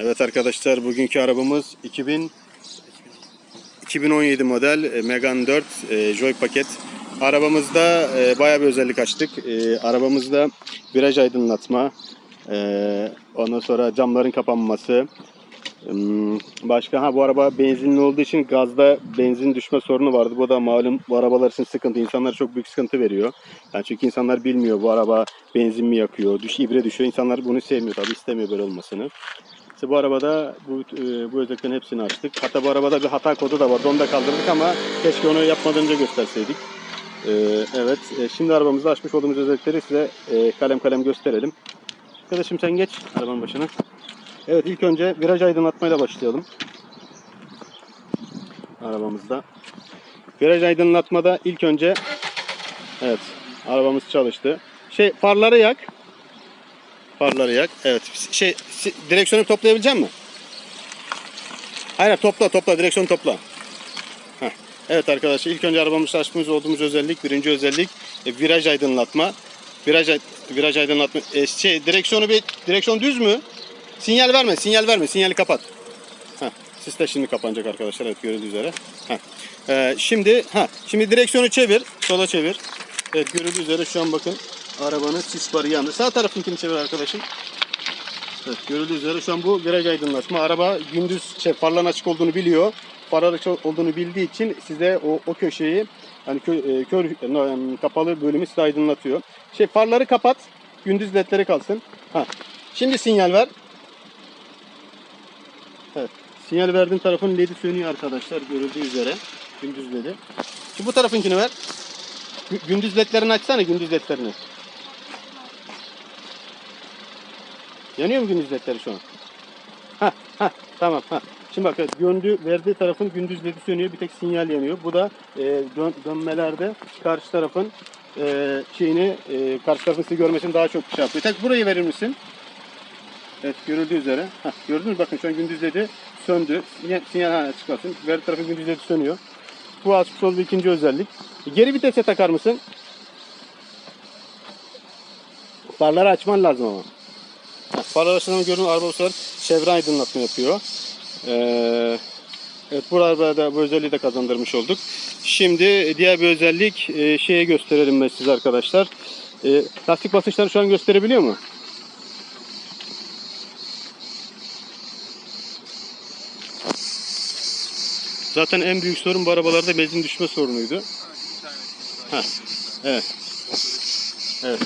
Evet arkadaşlar bugünkü arabamız 2000 2017 model e, Megane 4 e, Joy paket. Arabamızda e, bayağı bir özellik açtık. E, arabamızda viraj aydınlatma, e, ondan sonra camların kapanması, Hmm, Başka ha bu araba benzinli olduğu için gazda benzin düşme sorunu vardı. Bu da malum bu arabalar için sıkıntı. İnsanlara çok büyük sıkıntı veriyor. Yani çünkü insanlar bilmiyor bu araba benzin mi yakıyor, düş ibre düşüyor. İnsanlar bunu sevmiyor tabii istemiyor böyle olmasını. İşte bu arabada bu, e, bu özelliklerin hepsini açtık. Hatta bu arabada bir hata kodu da vardı. Onu da kaldırdık ama keşke onu yapmadan önce gösterseydik. Ee, evet. e, Şimdi arabamızda açmış olduğumuz özellikleri size e, kalem kalem gösterelim. Arkadaşım sen geç arabanın başına. Evet ilk önce viraj aydınlatmayla başlayalım. Arabamızda. Viraj aydınlatmada ilk önce evet arabamız çalıştı. Şey farları yak. Farları yak. Evet. Şey si- direksiyonu toplayabilecek misin? Hayır topla topla direksiyonu topla. Heh. Evet arkadaşlar ilk önce arabamızda açmış olduğumuz özellik birinci özellik e, viraj aydınlatma. Viraj viraj aydınlatma e, şey direksiyonu bir direksiyon düz mü? Sinyal verme, sinyal verme, sinyali kapat. Heh, sis de şimdi kapanacak arkadaşlar, evet görüldüğü üzere. Ee, şimdi, ha, şimdi direksiyonu çevir, sola çevir. Evet görüldüğü üzere şu an bakın arabanın sis barı yandı. Sağ tarafınkini çevir arkadaşım. Evet görüldüğü üzere şu an bu viraj aydınlatma. Araba gündüz şey, farların açık olduğunu biliyor. Farlar açık olduğunu bildiği için size o, o köşeyi hani kö, e, kör kapalı bölümü size aydınlatıyor. Şey farları kapat. Gündüz ledleri kalsın. Ha. Şimdi sinyal ver. Evet. Sinyal verdiğin tarafın ledi sönüyor arkadaşlar görüldüğü üzere. Gündüz ledi. Şimdi bu tarafınkini ver. Gü- Gündüz ledlerini açsana gündüz ledlerini. Yanıyor mu gündüz ledleri şu an? Ha ha tamam ha. Şimdi bak evet, göndü, verdiği tarafın gündüz ledi sönüyor. Bir tek sinyal yanıyor. Bu da e, dön, dönmelerde karşı tarafın e, şeyini e, karşı tarafın sizi görmesini daha çok şey yapıyor. Tek burayı verir misin? Evet görüldüğü üzere. Heh, gördünüz mü? Bakın şu an gündüz ledi söndü. Sinyal, sinyal ha, çıkmasın. Ver tarafı gündüz ledi sönüyor. Bu açık sol bir ikinci özellik. Geri vitese takar mısın? Farları açman lazım ama. Heh, Farlar açılan gördüğünüz araba bu sefer çevre aydınlatma yapıyor. Ee, evet bu arabada bu özelliği de kazandırmış olduk. Şimdi diğer bir özellik e, şeye gösterelim ben size arkadaşlar. E, lastik basınçları şu an gösterebiliyor mu? Zaten en büyük sorun bu arabalarda benzin düşme sorunuydu. Ha, evet. Evet.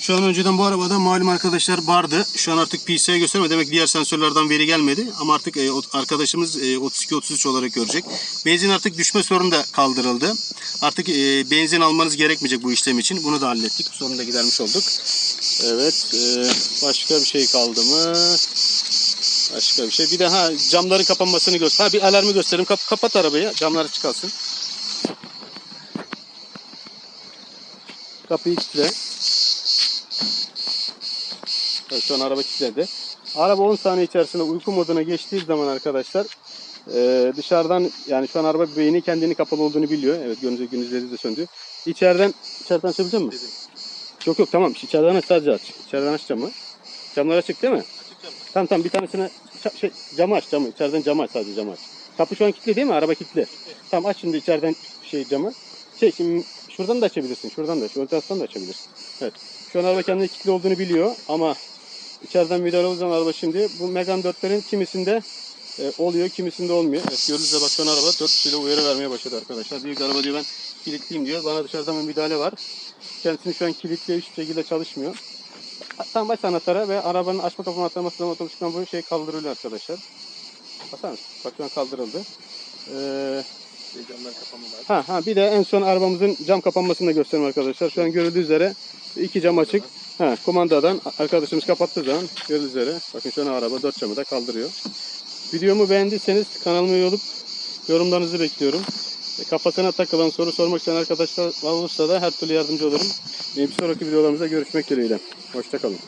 Şu an önceden bu arabada malum arkadaşlar bardı. Şu an artık PC'ye göstermiyor. Demek diğer sensörlerden veri gelmedi. Ama artık e, arkadaşımız e, 32-33 olarak görecek. Benzin artık düşme sorunu da kaldırıldı. Artık e, benzin almanız gerekmeyecek bu işlem için. Bunu da hallettik. Sorunu da gidermiş olduk. Evet. e, başka bir şey kaldı mı? Başka bir şey. Bir de ha camların kapanmasını göster. Ha bir alarmı gösterim. Kap- kapat arabayı. Camlar açık kalsın. Kapıyı kilitle. Evet, şu an araba kilitledi. Araba 10 saniye içerisinde uyku moduna geçtiği zaman arkadaşlar e, dışarıdan yani şu an araba beyni kendini kapalı olduğunu biliyor. Evet gibi gündüzleri de söndü. İçeriden içeriden açabilecek misin? Yok yok tamam. İçeriden aç sadece aç. İçeriden aç camı. Camlar açık değil mi? Tamam tamam bir tanesine şey, camı aç camı. İçeriden camı aç sadece camı aç. Kapı şu an kilitli değil mi? Araba kilitli. Tamam aç şimdi içeriden şey camı. Şey şimdi şuradan da açabilirsin. Şuradan da aç. Ön taraftan da açabilirsin. Evet. Şu an araba kendine kilitli olduğunu biliyor ama içeriden müdahale olduğu zaman araba şimdi bu Megane 4'lerin kimisinde e, oluyor kimisinde olmuyor. Evet gördüğünüz gibi bak şu an araba 4 kişiyle uyarı vermeye başladı arkadaşlar. Diyor ki araba diyor ben kilitliyim diyor. Bana dışarıdan bir müdahale var. Kendisini şu an kilitliyor hiçbir şekilde çalışmıyor. Tam baş anahtara ve arabanın açma kapama zaman otomatikman bu şey kaldırılıyor arkadaşlar. Mısın? Bak şu an kaldırıldı. Ee, Camlar ha, ha, bir de en son arabamızın cam kapanmasını da göstereyim arkadaşlar. Şu an görüldüğü üzere iki cam açık. Ha, kumandadan arkadaşımız kapattığı zaman görüldüğü üzere bakın şu an araba dört camı da kaldırıyor. Videomu beğendiyseniz kanalıma olup yorumlarınızı bekliyorum. E, Kafasına takılan soru sormak isteyen arkadaşlar olursa da her türlü yardımcı olurum. E, Bir sonraki videolarımızda görüşmek dileğiyle. Hoşçakalın.